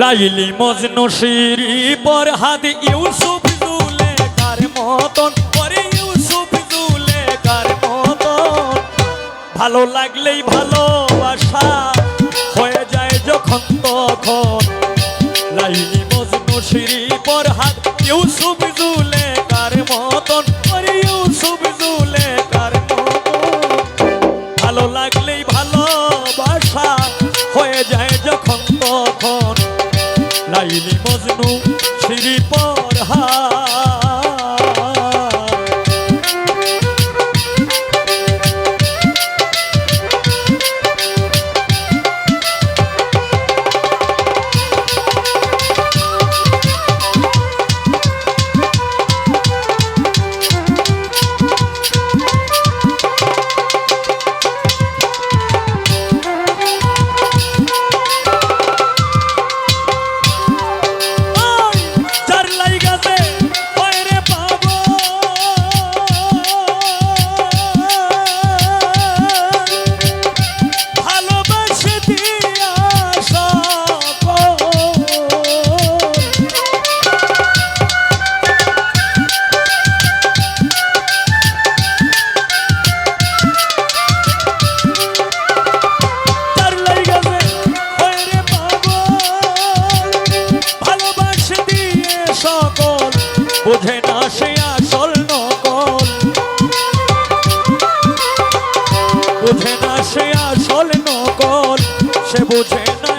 Laili Majnu Siri পর হাত ইউসুফ জুলে কার মতন পরে ইউসুফ জুলে কার মতন। ভালো লাগলেই ভালোবাসা হয়ে যায় যখন তখন। লাইলি মজনু শিরি পর হাত ইউসুফ জুলে কার মতন শ্রী বোঝে না সে আসল নকল। বোঝে না সে আসল নকল। সে বোঝে না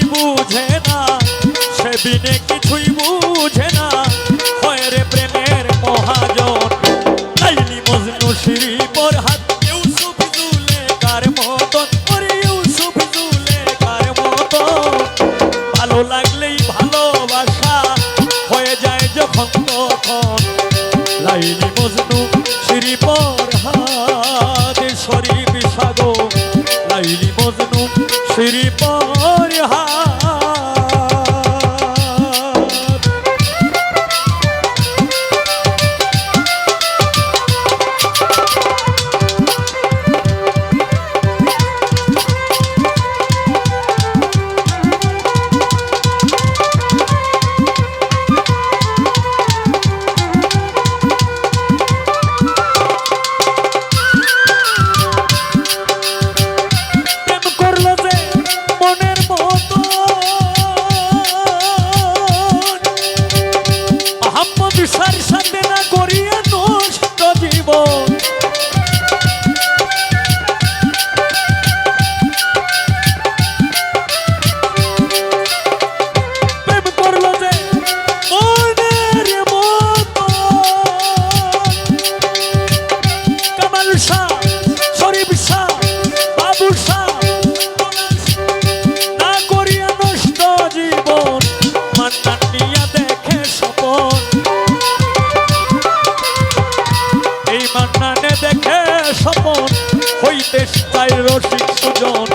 কিছুই বুঝে না সে বিনে কিছুই বুঝে না। হয় রে প্রেমের মহাজন, লাইলি মজনু শ্রী পর হাত, ইউসুফ জুলে কার মতন, ওরে ইউসুফ জুলে কার মতন। ভালো লাগলেই ভালোবাসা হয়ে যায় যখন তখন। লাইলি মজনু শ্রী লাইলি শ্রী পর হইতে চাই রসিক সুজন।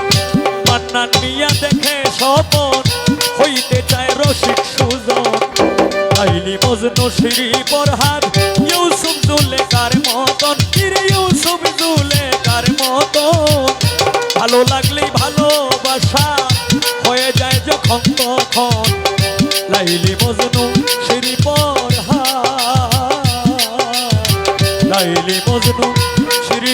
প্রাণ নিয়া দেখে স্বপন হইতে চায় রসিক সুজন। আইলি মজনু শ্রী পরহাদ ইউসুফ জুলেকার মতন। কিরে ইউসুফ জুলেকার মতন? ভালো লাগলেই ভালোবাসা হয়ে যায় যখন তখন। লাইলি মজনু শ্রী পরহাদ লাইলি মজনু শ্রী